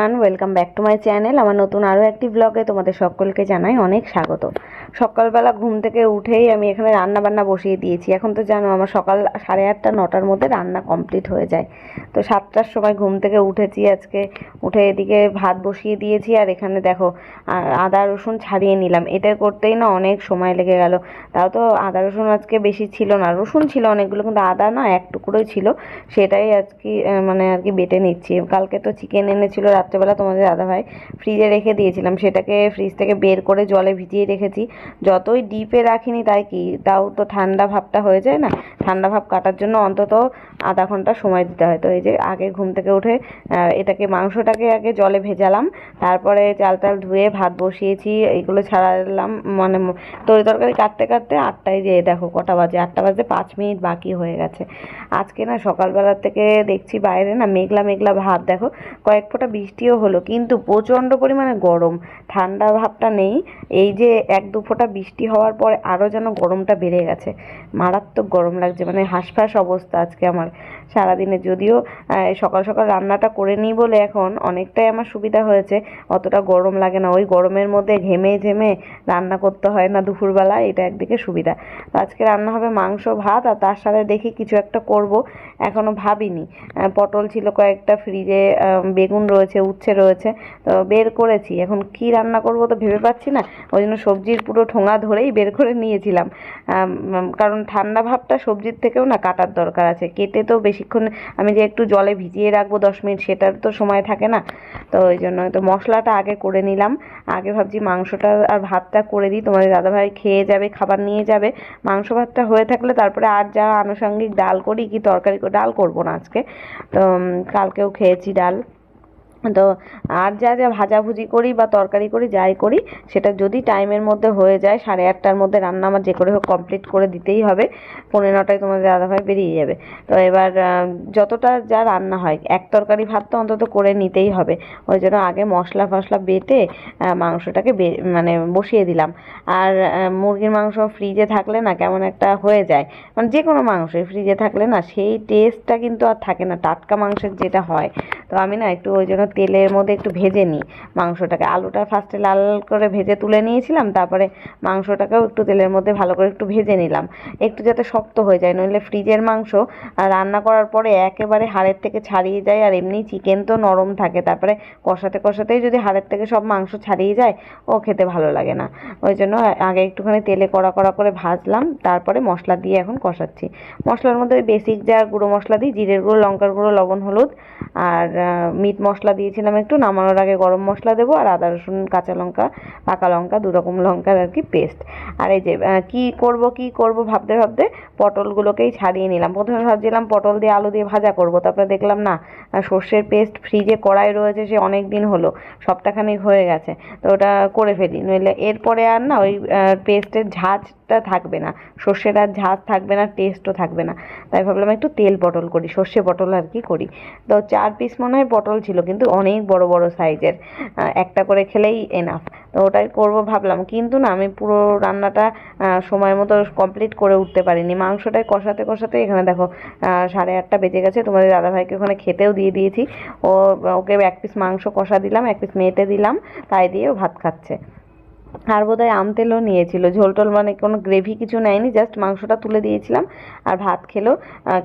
one. Welcome back to my channel আমার নতুন আরও একটি ব্লগে তোমাদের সকলকে জানাই অনেক স্বাগত। সকালবেলা ঘুম থেকে উঠেই আমি এখানে রান্না বান্না বসিয়ে দিয়েছি। এখন তো জানো আমার সকাল সাড়ে আটটা, নটার মধ্যে রান্না কমপ্লিট হয়ে যায়। তো সাতটার সময় ঘুম থেকে উঠেছি আজকে। উঠে এদিকে ভাত বসিয়ে দিয়েছি আর এখানে দেখো আদা, রসুন ছাড়িয়ে নিলাম। এটা করতেই না অনেক সময় লেগে গেল। তাও তো আদা, রসুন আজকে বেশি ছিল না। রসুন ছিল অনেকগুলো, কিন্তু আদা না এক টুকরোই ছিল। সেটাই আজকে মানে আর কি বেটে নিচ্ছি। কালকে তো চিকেন এনেছিল, রাত্রেবেলা তোমাদের দাদা ভাই ফ্রিজে রেখে দিয়েছিলাম। সেটাকে ফ্রিজ থেকে বের করে জলে ভিজিয়ে রেখেছি। যতই ডিপে রাখিনি তাই কি, তাও তো ঠান্ডা ভাবটা হয়ে যায় না? ঠান্ডা ভাব কাটার জন্য অন্তত আধা ঘণ্টা সময় দিতে হয়। তো এই যে আগে ঘুম থেকে উঠে এটাকে মাংসটাকে আগে জলে ভেজালাম। তারপরে চাল টাল ধুয়ে ভাত বসিয়েছি এইগুলো ছাড়ালাম। মানে তরি তরকারি কাটতে কাটতে আটটায় যেয়ে দেখো কটা বাজে, আটটা বাজে পাঁচ মিনিট বাকি হয়ে গেছে। আজকে না সকালবেলা থেকে দেখছি বাইরে না মেঘলা মেঘলা ভাব। দেখো কয়েক ফোঁটা বৃষ্টিও হলো, কিন্তু প্রচণ্ড পরিমাণে গরম। ঠান্ডা ভাবটা নেই। এই যে এক দু ফোঁটা বৃষ্টি হওয়ার পরে আরও যেন গরমটা বেড়ে গেছে। মারাত্মক গরম লাগছে মানে হাঁসফাঁস অবস্থা আজকে আমার সারাদিনে। যদিও সকাল সকাল রান্নাটা করে নিই বলে এখন অনেকটাই আমার সুবিধা হয়েছে। অতটা গরম লাগে না। ওই গরমের মধ্যে ঘেমে ঝেমে রান্না করতে হয় না দুপুরবেলা, এটা একদিকে সুবিধা। তো আজকে রান্না হবে মাংস, ভাত, আর তার সাথে দেখি কিছু একটা করব। এখনও ভাবিনি। পটল ছিল কয়েকটা, ফ্রিজে বেগুন রয়েছে, উচ্ছে রয়েছে। তো বের করেছি। এখন কি রান্না করব তো ভেবে পাচ্ছি না। ওই জন্য সবজির পুরো ঠোঙা ধরেই বের করে নিয়েছিলাম। কারণ ঠান্ডা ভাবটা সবজির থেকেও না কাটার দরকার আছে। কেটে তো বেশিক্ষণ আমি যে একটু জলে ভিজিয়ে রাখব দশ মিনিট সেটার তো সময় থাকে না। তো ওই জন্য তো মশলাটা আগে করে নিলাম। আগে ভাবছি মাংসটা আর ভাতটা করে দিই। তোমাদের দাদাভাই খেয়ে যাবে খাবার নিয়ে যাবে। মাংস ভাতটা হয়ে থাকলে তারপরে আর যা আনুষঙ্গিক ডাল করি কি তরকারি করি, ডাল করব না আজকে। তো কালকেও খেয়েছি ডাল। তো আর যা যা ভাজাভুজি করি বা তরকারি করি, যাই করি, সেটা যদি টাইমের মধ্যে হয়ে যায়, সাড়ে আটটার মধ্যে রান্না আমার যে করে হোক কমপ্লিট করে দিতেই হবে। পনেরো নটায় তোমাদের দাদাভাই বেরিয়ে যাবে। তো এবার যতটা যা রান্না হয়, এক তরকারি ভাত তো অন্তত করে নিতেই হবে। ওই জন্য আগে মশলা ফসলা বেটে মাংসটাকে মানে বসিয়ে দিলাম। আর মুরগির মাংস ফ্রিজে থাকলে না কেমন একটা হয়ে যায়। মানে যে কোনো মাংস ফ্রিজে থাকলে না, সেই টেস্টটা কিন্তু আর থাকে না। টাটকা মাংসের যেটা হয় তো আমি না একটু ওই জন্য তেলের মধ্যে একটু ভেজে নিই মাংসটাকে। আলুটা ফার্স্টে লাল করে ভেজে তুলে নিয়েছিলাম, তারপরে মাংসটাকেও একটু তেলের মধ্যে ভালো করে একটু ভেজে নিলাম। একটু যাতে শক্ত হয়ে যায়, নইলে ফ্রিজের মাংস রান্না করার পরে একেবারে হাড়ের থেকে ছাড়িয়ে যায় আর এমনি চিকেন তো নরম থাকে। তারপরে কষাতে কষাতেই যদি হাড়ের থেকে সব মাংস ছাড়িয়ে যায়, ও খেতে ভালো লাগে না। ওই জন্য আগে একটুখানি তেলে কড়া কড়া করে ভাজলাম, তারপরে মশলা দিয়ে এখন কষাচ্ছি। মশলার মধ্যে ওই বেসিক যা গুঁড়ো মশলা দিই, জিরের গুঁড়ো, লঙ্কার গুঁড়ো, লবণ, হলুদ, আর মিট মশলা দিয়েছিলাম একটু, নামানোর আগে গরম মশলা দেবো আর আদা, রসুন, কাঁচা লঙ্কা, পাকা লঙ্কা, দু রকম লঙ্কার আর কি পেস্ট আর এই যে কি করব কি করব ভাবতে ভাবতে পটলগুলোকেই ছাড়িয়ে নিলাম। প্রথমে ভাবছিলাম পটল দিয়ে আলু দিয়ে ভাজা করব, তারপরে দেখলাম না সর্ষের পেস্ট ফ্রিজে কড়াই রয়েছে, সে অনেক দিন হলো, সপ্তাহখানেক হয়ে গেছে, তো ওটা করে ফেলি। নইলে এরপরে আর না, ওই পেস্টের ঝাঁজটা থাকবে না, সর্ষের আর ঝাঁজ থাকবে না টেস্টও থাকবে না। তাই ভাবলাম একটু তেল পটল করি, সর্ষে পটল আর কি করি। তো চার পিস মনে হয় পটল ছিল, কিন্তু অনেক বড় বড় সাইজের। একটা করে খেলেই এনাফ তো ওটাই করব ভাবলাম। কিন্তু না, আমি পুরো রান্নাটা সময় মতো কমপ্লিট করে উঠতে পারিনি। মাংসটাই কষাতে কষাতে এখানে দেখো সাড়ে আটটা বেজে গেছে। তোমাদের দাদাভাইকে ওখানে খেতেও দিয়ে দিয়েছি। ও, ওকে এক পিস মাংস কষা দিলাম, এক পিস মেটে দিলাম, তাই দিয়ে ও ভাত খাচ্ছে। আর বোধহয় আম তেলও নিয়েছিল। ঝোল টোল মানে কোনো গ্রেভি কিছু নেয়নি জাস্ট মাংসটা তুলে দিয়েছিলাম আর ভাত খেলো।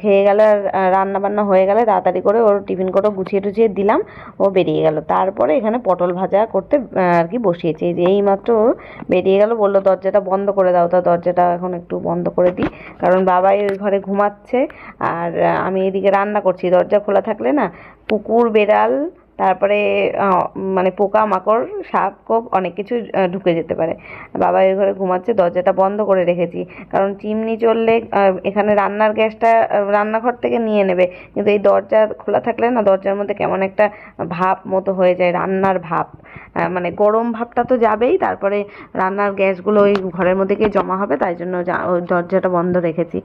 খেয়ে গেল আর আহ, রান্না বান্না হয়ে গেলে তাড়াতাড়ি করে ওর টিফিন করে গুছিয়ে টুছিয়ে দিলাম ও বেরিয়ে গেল। তারপরে এখানে পটল ভাজা করতে আর কি বসিয়েছি। যে এইমাত্র ও বেরিয়ে গেল বলল দরজাটা বন্ধ করে দাও। তা দরজাটা এখন একটু বন্ধ করে দিই কারণ বাবাই ওই ঘরে ঘুমাচ্ছে। আর আমি এদিকে রান্না করছি। দরজা খোলা থাকলে না কুকুর বেড়াল তারপরে মানে পোকা মাকড় সাপ, কোপ অনেক কিছু ঢুকে যেতে পারে। বাবা এই ঘরে ঘুমাচ্ছে, দরজাটা বন্ধ করে রেখেছি। কারণ চিমনি চললে এখানে রান্নার গ্যাসটা রান্নাঘর থেকে নিয়ে নেবে। কিন্তু এই দরজা খোলা থাকলে না, দরজার মধ্যে কেমন একটা ভাপ মতো হয়ে যায়, রান্নার ভাপ। মানে গরম ভাবটা তো যাবেই, তারপরে রান্নার গ্যাসগুলো ওই ঘরের মধ্যে গিয়ে জমা হবে, তাই জন্য দরজাটা বন্ধ রেখেছি।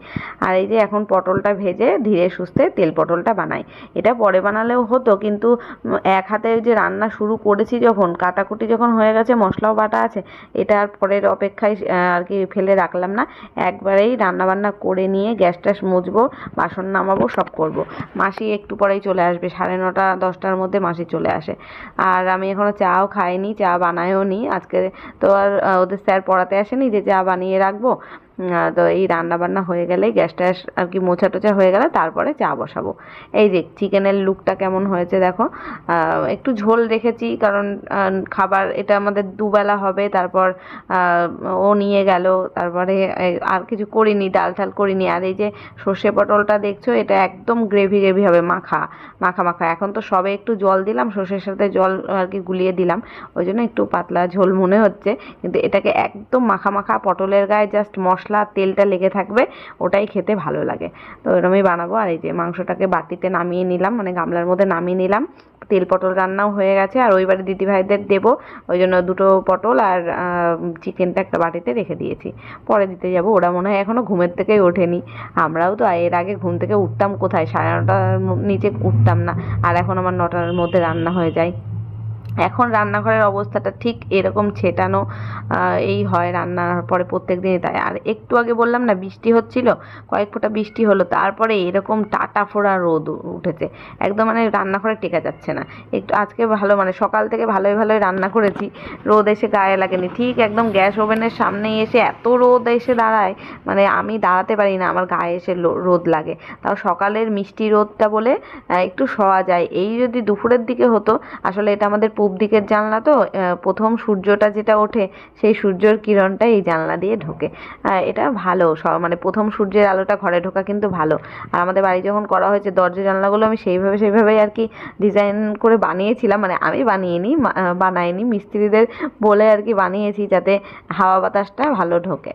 আর এই যে এখন পটলটা ভেজে ধীরে সুস্থে তেল পটলটা বানাই। এটা পরে বানালেও হতো, কিন্তু এক হাতে যে রান্না শুরু করেছি যখন, কাটাকুটি যখন হয়ে গেছে, মশলাও বাটা আছে, এটা আর পরের অপেক্ষায় আর কি ফেলে রাখলাম না। একবারেই রান্না বান্না করে নিয়ে গ্যাস ট্যাস মুছবো, বাসন নামাবো, সব করব। মাসি একটু পরেই চলে আসবে, সাড়ে নটা, দশটার মধ্যে মাসি চলে আসে। আর আমি এখনও চাও খাইনি, চা বানায়ও নি, আজকে তো আর ওদের স্যার পড়াতে আসেনি যে চা বানিয়ে রাখব। তো এই রান্না বান্না হয়ে গেলে গ্যাস ট্যাস আর কি মোছা টোছা হয়ে গেলে তারপরে চা বসাবো। এই যে চিকেনের লুকটা কেমন হয়েছে দেখো। একটু ঝোল রেখেছি কারণ খাবার এটা আমাদের দুবেলা হবে, তারপর ও নিয়ে গেল, তারপরে আর কিছু করিনি, ডাল ঠাল করিনি। আর এই যে সর্ষে পটলটা দেখছ, এটা একদম গ্রেভি গ্রেভি হবে, মাখা মাখা মাখা। এখন তো সবে একটু জল দিলাম, সর্ষের সাথে জল আর কি গুলিয়ে দিলাম। ওই জন্য একটু পাতলা ঝোল মনে হচ্ছে। কিন্তু এটাকে একদম মাখা মাখা পটলের গায়ে জাস্ট মশলা তেলটা লেগে থাকবে, ওটাই খেতে ভালো লাগে। তো এরমই বানাবো। আর এই যে মাংসটাকে বাটিতে নামিয়ে নিলাম মানে গামলার মধ্যে নামিয়ে নিলাম। তেল পটল রান্নাও হয়ে গেছে। আর ওইবারে দিদিভাইদের দেবো। ওই জন্য দুটো পটল আর চিকেনটা একটা বাটিতে রেখে দিয়েছি। পরে দিতে যাব। ওরা মনে হয় এখনও ঘুমের থেকেই ওঠেনি। আমরাও তো এর আগে ঘুম থেকে উঠতাম কোথায়? সাড়ে নটার নিচে উঠতাম না। আর এখন আমার নটার মধ্যে রান্না হয়ে যায়। এখন রান্নাঘরের অবস্থাটা ঠিক এরকম ছেটানো এই হয় রান্নার পরে প্রত্যেক দিনই তাই। আর একটু আগে বললাম না, বৃষ্টি হচ্ছিল, কয়েক ফোঁটা বৃষ্টি হলো, তারপরে এরকম টাটা ফোড়া রোদ উঠেছে। একদম মানে রান্নাঘরে টেকা যাচ্ছে না। একটু আজকে ভালো মানে সকাল থেকে ভালোই ভালোই রান্না করেছি, রোদ এসে গায়ে লাগেনি। ঠিক একদম গ্যাস ওভেনের সামনে এসে এত রোদ এসে দাঁড়ায় মানে আমি দাঁড়াতে পারি না, আমার গায়ে এসে রোদ লাগে। তাও সকালের মিষ্টি রোদটা বলে একটু শোয়া যায়। এই যদি দুপুরের দিকে হতো, আসলে এটা আমাদের পূব দিকের জানলা তো প্রথম সূর্যটা যেটা ওঠে, সেই সূর্যের কিরণটা এই জানলা দিয়ে ঢোকে। এটা ভালো মানে প্রথম সূর্যের আলোটা ঘরে ঢোকা কিন্তু ভালো। আর আমাদের বাড়ি যখন করা হয়েছে, দরজা জানলাগুলো আমি সেইভাবে সেইভাবেই আর কি ডিজাইন করে বানিয়েছিলাম মানে আমি বানিয়েনি বানাইনি, মিস্ত্রিদের বলে আর কি বানিয়েছি যাতে হাওয়া বাতাসটা ভালো ঢোকে।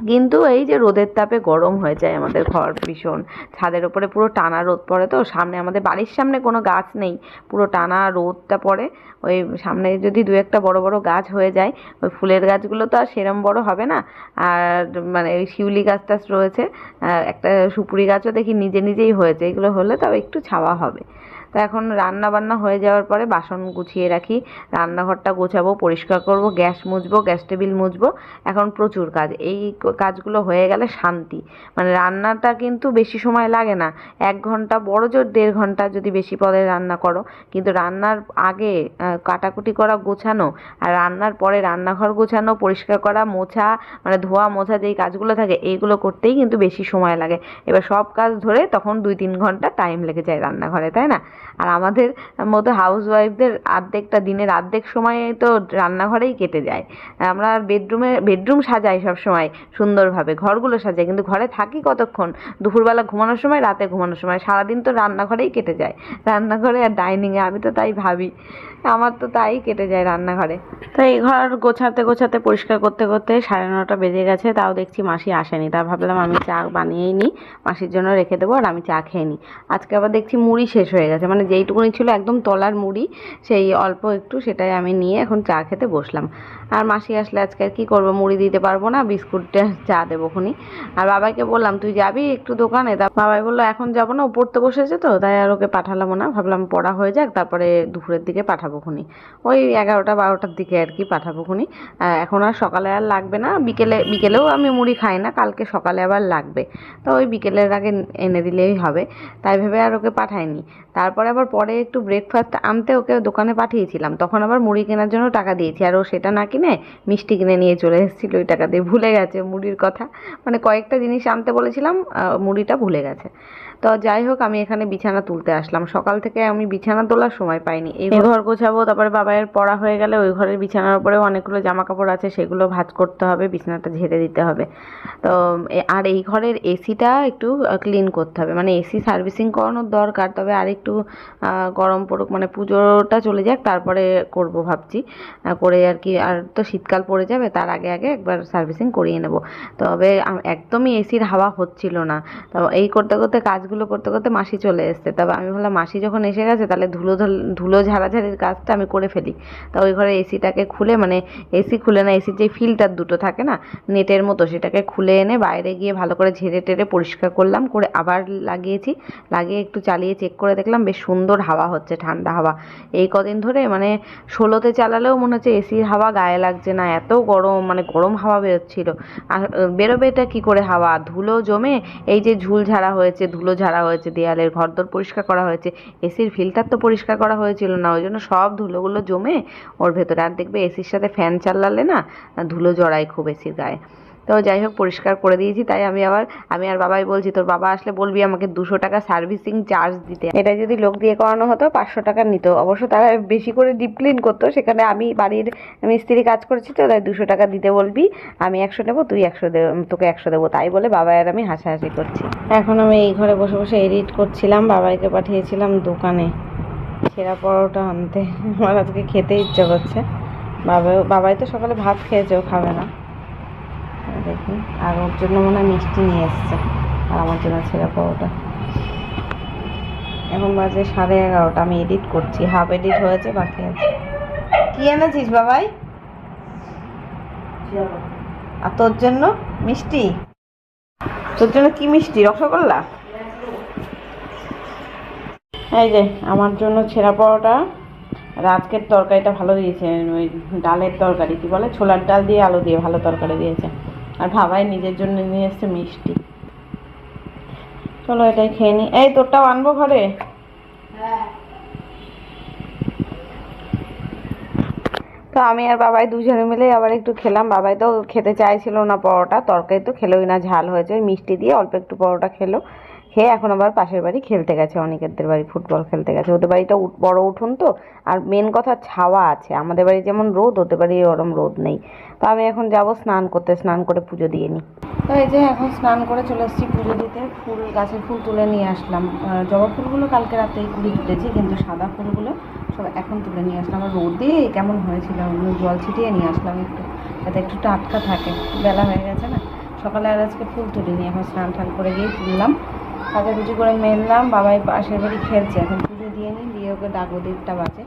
কিন্তু এই যে রোদের তাপে গরম হয়ে যায় আমাদের ঘর ভীষণ, ছাদের উপরে পুরো টানা রোদ পড়ে তো, সামনে আমাদের বাড়ির সামনে কোনো গাছ নেই, পুরো টানা রোদটা পড়ে, ওই সামনে যদি দু একটা বড় বড় গাছ হয়ে যায়, ওই ফুলের গাছগুলো তো আর সেরম বড় হবে না, আর মানে ওই শিউলি গাছ টাছ রয়েছে একটা সুপুরি গাছও দেখি নিজে নিজেই হয়েছে, এগুলো হলে তাও একটু ছাওয়া হবে। তো এখন রান্না বান্না হয়ে যাওয়ার পরে বাসন গুছিয়ে রাখি। রান্নাঘরটা গোছাবো, পরিষ্কার করব, গ্যাস মুছবো, গ্যাস টেবিল মুছবো। এখন প্রচুর কাজ। এই কাজগুলো হয়ে গেলে শান্তি। মানে রান্নাটা কিন্তু বেশি সময় লাগে না। এক ঘণ্টা বড় জোর, দেড় ঘণ্টা যদি বেশি পদে রান্না করো। কিন্তু রান্নার আগে কাটাকুটি করা, গোছানো আর রান্নার পরে রান্নাঘর গোছানো, পরিষ্কার করা, মোছা মানে ধোয়া, মোছা যেই কাজগুলো থাকে, এইগুলো করতেই কিন্তু বেশি সময় লাগে। এবার সব কাজ ধরে তখন দুই তিন ঘণ্টা টাইম লেগে যায় রান্নাঘরে, তাই না? আর আমাদের মতো হাউস ওয়াইফদের আর্ধেকটা দিনের আর্ধেক সময় তো রান্নাঘরেই কেটে যায়। আমরা বেডরুমে বেডরুম সাজাই সব সময় সুন্দরভাবে, ঘরগুলো সাজাই, কিন্তু ঘরে থাকি কতক্ষণ? দুপুরবেলা ঘুমানোর সময়, রাতে ঘুমানোর সময়। সারাদিন তো রান্নাঘরেই কেটে যায়। রান্নাঘরে আর ডাইনিংয়ে আমি তো তাই ভাবি, আমার তো তাই কেটে যায় রান্নাঘরে। তো এই ঘর গোছাতে গোছাতে, পরিষ্কার করতে করতে সাড়ে নটা বেজে গেছে, তাও দেখছি মাসি আসেনি। তা ভাবলাম আমি চা বানিয়েই নিই মাসির জন্য রেখে দেবো আর আমি চা খেয়ে নিই আজকে আবার দেখছি মুড়ি শেষ হয়ে গেছে মানে যেইটুকুনি ছিল একদম তলার মুড়ি, সেই অল্প একটু সেটাই আমি নিয়ে এখন চা খেতে বসলাম। আর মাসি আসলে আজকে আর কি করব, মুড়ি দিতে পারব না বিস্কুটটা চা দেবো খুনি আর বাবাকে বললাম, তুই যাবি একটু দোকানে? তা বাবাই বলল, এখন যাব না, ও পড়তে বসেছে তো, তাই আর ওকে পাঠালাম না। ভাবলাম পড়া হয়ে যাক, তারপরে দুপুরের দিকে পাঠাবো খুনি ওই এগারোটা বারোটার দিকে আর কি পাঠাবো খুনি এখন আর সকালে আর লাগবে না, বিকেলে, বিকেলেও আমি মুড়ি খাই না, কালকে সকালে আবার লাগবে। তো ওই বিকেলের আগে এনে দিলেই হবে, তাই ভেবে আর ওকে পাঠাইনি। তারপরে আবার পরে একটু ব্রেকফাস্ট আনতে ওকে দোকানে পাঠিয়েছিলাম। তখন আবার মুড়ি কেনার জন্য টাকা দিয়েছি। আর ও সেটা না কিনে মিষ্টি কিনে নিয়ে চলে এসেছিল। ওই টাকা দিয়ে ভুলে গেছে মুড়ির কথা। মানে কয়েকটা জিনিস আনতে বলেছিলাম মুড়িটা ভুলে গেছে। তো যাই হোক আমি এখানে বিছানা তুলতে আসলাম। সকাল থেকে আমি বিছানা তোলার সময় পাইনি। এই ঘর গোছাবো তারপরে বাবাইয়ের পড়া হয়ে গেলে ওই ঘরের বিছানার উপরেও অনেকগুলো জামা কাপড় আছে সেগুলো ভাঁজ করতে হবে বিছানাটা ঝেড়ে দিতে হবে। তো আর এই ঘরের এসিটা একটু ক্লিন করতে হবে। মানে এসি সার্ভিসিং করানোর দরকার তবে আর একটু গরম পড়ুক মানে পুজোটা চলে যাক তারপরে করব ভাবছি। করে আর কি আর তো শীতকাল পড়ে যাবে তার আগে আগে একবার সার্ভিসিং করিয়ে নেব। তবে একদমই এসির হাওয়া হচ্ছিল না। তো এই করতে করতে কাজ কাজগুলো করতে করতে মাসি চলে এসছে। তবে আমি ভাবলাম, মাসি যখন এসে গেছে, তাহলে ধুলো ধুল- ঝাড়াঝাড়ির কাজটা আমি করে ফেলি। তা ওই ঘরে এসিটাকে খুলে মানে এসি খুলে না, এসির যে ফিল্টার দুটো থাকে না, নেটের মতো, সেটাকে খুলে এনে বাইরে গিয়ে ভালো করে ঝেড়ে টেড়ে পরিষ্কার করলাম, করে আবার লাগিয়েছি। লাগিয়ে একটু চালিয়ে চেক করে দেখলাম, বেশ সুন্দর হাওয়া হচ্ছে, ঠান্ডা হাওয়া। এই কদিন ধরে মানে ষোলোতে চালালেও মনে হচ্ছে এসির হাওয়া গায়ে লাগছে না, এত গরম মানে গরম হাওয়া বেরোচ্ছিল। আর, বেরোবে এটা কী করে হাওয়া? ধুলো জমে এই যে ঝুল ঝাড়া হয়েছে, ধুলো ঝাড়া হয়েছে, দেয়ালের ঘরদোর পরিষ্কার করা হয়েছে এসির ফিল্টার তো পরিষ্কার করা হয়েছিল না, ওই জন্য সব ধুলোগুলো জমে ওর ভেতরে। আর দেখবে এসির সাথে ফ্যান চালালে না, ধুলো জড়ায় খুব এসির গায়ে। তো যাই হোক, পরিষ্কার করে দিয়েছি। তাই আমি আবার, আমি আর বাবাই বলছি, তোর বাবা আসলে বলবি আমাকে দুশো টাকা সার্ভিসিং চার্জ দিতে। এটা যদি লোক দিয়ে করানো হতো, পাঁচশো টাকা নিত। অবশ্য তারা বেশি করে ডিপ ক্লিন করতো, সেখানে আমি বাড়ির মিস্ত্রি কাজ করেছি তো, তাই দুশো টাকা দিতে বলবি, আমি একশো নেব, তুই একশো দে, তোকে একশো দেবো। তাই বলে বাবা আর আমি হাসাহাসি করছি। এখন আমি এই ঘরে বসে বসে এডিট করছিলাম, বাবাইকে পাঠিয়েছিলাম দোকানে সেরা পরোটা আনতে। আমার আজকে খেতে ইচ্ছে করছে। বাবা বাবাই তো সকালে ভাত খেয়েছে, ও খাবে না। দেখি। আর ওর জন্য মনে হয় মিষ্টি নিয়ে এসছে। আর আমার জন্য ছেঁড়া পরোটা। এখন বাজে সাড়ে এগারোটা। আমি এডিট করছি। হাফ এডিট হয়েছে, বাকি আছে। কি এনেছিস বাবাই? আর তোর জন্য মিষ্টি? তোর জন্য কি মিষ্টি? রসগোল্লা? এই যে, আমার জন্য ছেঁড়া পরোটা। আর আজকের তরকারিটা ভালো দিয়েছে। ওই ডালের তরকারি, কি বলে? ছোলার ডাল দিয়ে আলু দিয়ে ভালো তরকারি দিয়েছে। আর ভাবাই নিজের জন্য নিয়ে এসছে মিষ্টি। চলো এটাই খেয়ে নি। এই, তোরটাও আনব ঘরে? তো আমি আর বাবাই দুজনে মিলে আবার একটু খেলাম। বাবাই তো খেতে চাইছিল না পরোটা, তরকারি তো খেলোই না, ঝাল হয়েছে। মিষ্টি দিয়ে অল্প একটু পরোটা খেলো। খেয়ে এখন আবার পাশের বাড়ি খেলতে গেছে অনেকেরদের বাড়ি, ফুটবল খেলতে গেছে। ওদের বাড়িটা বড় উঠোন তো, আর মেন কথা ছাওয়া আছে। আমাদের বাড়ি যেমন রোদ, ওদের বাড়ি ওরম রোদ নেই। তো আমি এখন যাব স্নান করতে, স্নান করে পুজো দিয়ে নিই তো এই যে এখন স্নান করে চলে এসেছি পুজো দিতে, ফুল, গাছের ফুল তুলে নিয়ে আসলাম। জবা ফুলগুলো কালকে রাতেই কুড়ি তুলেছি কিন্তু সাদা ফুলগুলো সব এখন তুলে নিয়ে আসলাম। আর রোদে কেমন হয়েছিল আমি জল ছিটিয়ে নিয়ে আসলাম একটু, যাতে একটু টাটকা থাকে। বেলা হয়ে গেছে না, সকালে আর আজকে ফুল তুলিনি, এখন স্নান টান করে গিয়ে তুললাম। কাচাকুচি করে মেললাম বাবাই পাশের বাড়ি খেলছে। এখন পুজো দিয়ে নিই দিয়ে ওকে ডাকবো দেড়টা বাজে।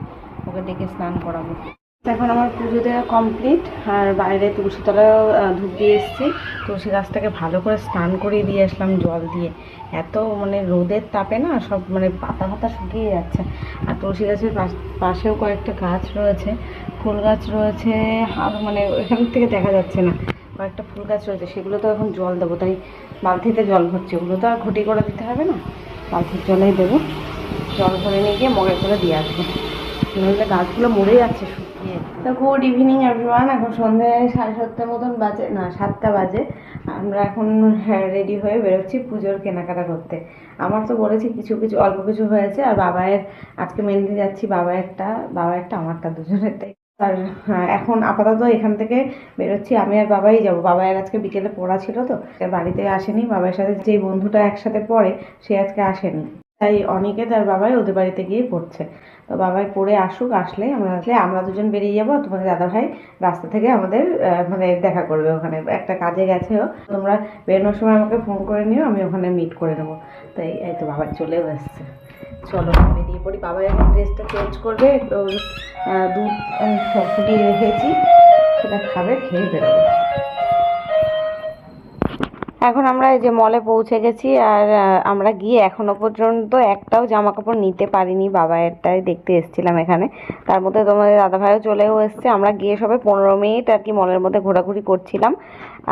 ওকে ডেকে স্নান করাবো। এখন আমার পুজো দেওয়া কমপ্লিট আর বাইরে তুলসী তলায়ও আহ, ধূপ দিয়ে এসেছি। তুলসী গাছটাকে ভালো করে স্নান করিয়ে দিয়ে আসলাম জল দিয়ে। এত মানে রোদের তাপে না সব মানে পাতা পাতা শুকিয়ে যাচ্ছে। আর তুলসী গাছের পাশ- পাশেও কয়েকটা গাছ রয়েছে। ফুল গাছ রয়েছে আর মানে এখান থেকে দেখা যাচ্ছে না। কয়েকটা ফুল গাছ রয়েছে, সেগুলো তো এখন জল দেবো, তাই বালতিতে জল ভরছে। ওগুলো তো আর ঘটি করে দিতে হবে না, বালতির জলেই দেবো। জল ভরে নিয়ে গিয়ে মগে করে দিয়ে আসব। নইলে গাছগুলো মরে যাচ্ছে শুকিয়ে। তো গুড ইভিনিং এভরিওয়ান এখন সন্ধ্যে সাড়ে সাতটার মতন বাজে, না, সাতটা বাজে। আমরা এখন রেডি হয়ে বেরোচ্ছি পুজোর কেনাকাটা করতে। আমার তো বলেছি কিছু কিছু, অল্প কিছু হয়েছে, আর বাবায়ের আজকে মেনলি যাচ্ছি বাবা একটা বাবা একটা, আমারটা দুজনেরটাই। আর হ্যাঁ, এখন আপাতত এখান থেকে বেরোচ্ছি। আমি আর বাবাই যাব। বাবাইয়ের আজকে বিকেলে পড়া ছিল তো বাড়িতে আসেনি। বাবার সাথে যে বন্ধুটা একসাথে পড়ে সে আজকে আসেনি। তাই অনেকে তার বাবাই ওদের বাড়িতে গিয়ে পড়ছে। তো বাবাই পড়ে আসুক আসলে আমরা আসলে আমরা দুজন বেরিয়ে যাব। তোমাদের দাদা ভাই রাস্তা থেকে আমাদের মানে দেখা করবে ওখানে। একটা কাজে গেছে ও। তোমরা বেরোনোর সময় আমাকে ফোন করে নিও আমি ওখানে মিট করে নেব। তাই এই তো বাবা চলেও এসছে। চলো বেরিয়ে পড়ি। বাবা এখন ড্রেসটা চেঞ্জ করবে দুধ ফুটিয়ে রেখেছি। সেটা খাবে, খেয়ে বেরোবে। এখন আমরা এই যে মলে পৌঁছে গেছি, আর আমরা গিয়ে এখনও পর্যন্ত একটাও জামা কাপড় নিতে পারিনি বাবা বাবায়েরটাই দেখতে এসেছিলাম এখানে। তার মধ্যে তোমাদের দাদাভাইও চলেও এসছে। আমরা গিয়ে সবে পনেরো মিনিট আর কি মলের মধ্যে ঘোরাঘুরি করছিলাম।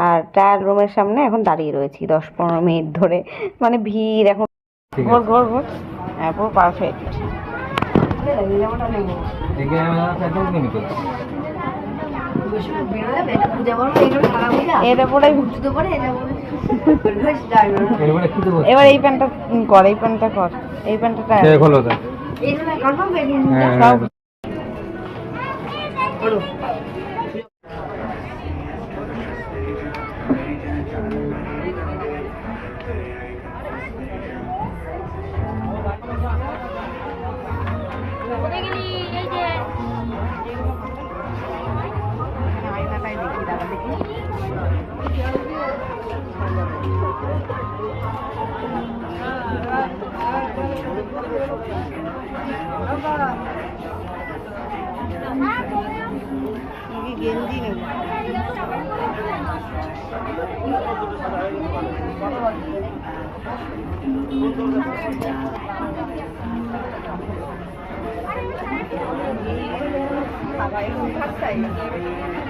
আর ট্রায়াল রুমের সামনে এখন দাঁড়িয়ে রয়েছি দশ পনেরো মিনিট ধরে। মানে ভিড় এখন ঘোর আছে। ঘোর ঘোর। হ্যাঁ পারফেক্ট এরপরে দেবো এবার এই প্যান্টটা কর এই প্যান্টটা কর। এই প্যান্টটা খোলো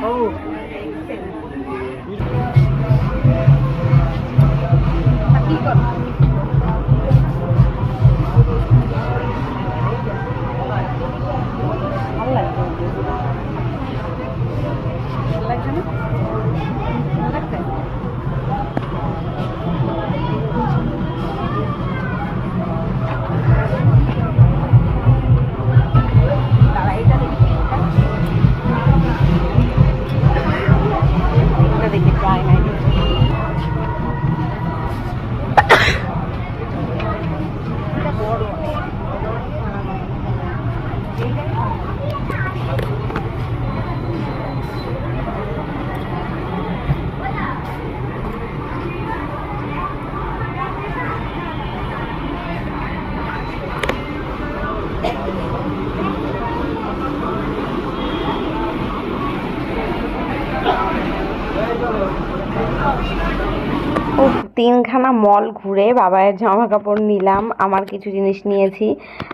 ও কি করো ভালো লাগছে ভালো লাগছে তিনখানা মল ঘুরে বাবায়ের জামা কাপড় নিলাম, আমার কিছু জিনিস নিয়েছি।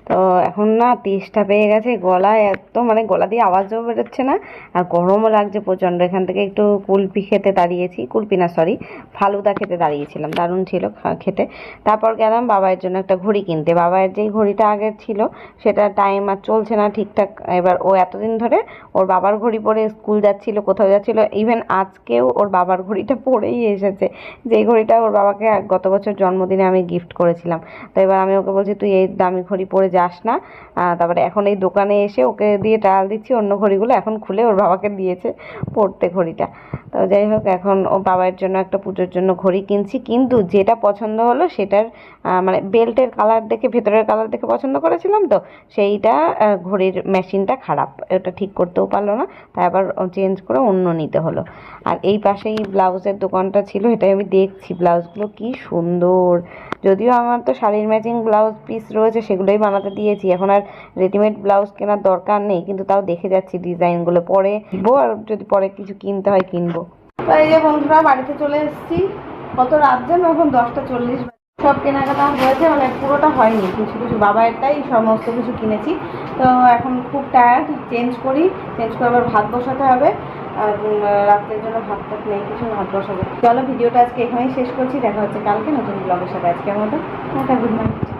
তো এখন না তেষ্টা পেয়ে গেছে গলায় এত মানে গলা দিয়ে আওয়াজও বেরোচ্ছে না, আর গরমও লাগছে প্রচণ্ড। এখান থেকে একটু কুলপি খেতে দাঁড়িয়েছি, কুলপি না সরি ফালুদা খেতে দাঁড়িয়েছিলাম, দারুণ ছিল খেতে। তারপর গেলাম বাবায়ের জন্য একটা ঘড়ি কিনতে। বাবায়ের যেই ঘড়িটা আগের ছিল, সেটা টাইম আর চলছে না ঠিকঠাক। এবার ও এতদিন ধরে ওর বাবার ঘড়ি পরে স্কুল যাচ্ছিল, কোথাও যাচ্ছিল ইভেন আজকেও ওর বাবার ঘড়িটা পরেই এসেছে। যেই ঘড়িটা ওর বাবাকে গত বছর জন্মদিনে আমি গিফট করেছিলাম। তো এবার আমি ওকে বলছি, তুই এই দামি ঘড়ি পরে যাস না। তারপরে এখন এই দোকানে এসে ওকে দিয়ে ট্রায়াল দিচ্ছি, অন্য ঘড়িগুলো এখন খুলে ওর বাবাকে দিয়েছে পড়তে ঘড়িটা। তো যাই হোক, এখন ও বাবার জন্য একটা পুজোর জন্য ঘড়ি কিনছি, কিন্তু যেটা পছন্দ হলো সেটার মানে বেল্টের কালার দেখে, ভেতরের কালার দেখে পছন্দ করেছিলাম তো, সেইটা ঘড়ির মেশিনটা খারাপ, ওটা ঠিক করতেও পারল না, তাই আবার চেঞ্জ করে অন্য নিতে হলো। আর এই পাশেই ব্লাউজের দোকানটা ছিল, এটাই আমি দেখছি ব্লাউজগুলো কি সুন্দর। যদিও আমার তো শাড়ির ম্যাচিং ব্লাউজ পিস রয়েছে, সেগুলোই বানাতে দিয়েছি। এখন আর রেডিমেড ব্লাউজ কেনার দরকার নেই, কিন্তু তাও দেখে যাচ্ছি ডিজাইনগুলো পরে কিনবো আর যদি পরে কিছু কিনতে হয় কিনবো। এই যে বন্ধুরা, বাড়িতে চলে এসেছি। কত রাত যেন এখন দশটা চল্লিশ সব কেনাকাটা হয়েছে মানে পুরোটা হয়নি। কিছু কিছু বাবারটাই সমস্ত কিছু কিনেছি। তো এখন খুব টায়ার্ড চেঞ্জ করি। চেঞ্জ করে আবার ভাত বসাতে হবে। আর রাত্রের জন্য ভাত টাত নেই, কিছু ভাত বসাবো। চলো, ভিডিওটা আজকে এখানেই শেষ করছি, দেখা হচ্ছে কালকে নতুন ব্লগের সাথে। আজকের মতো গুড নাইট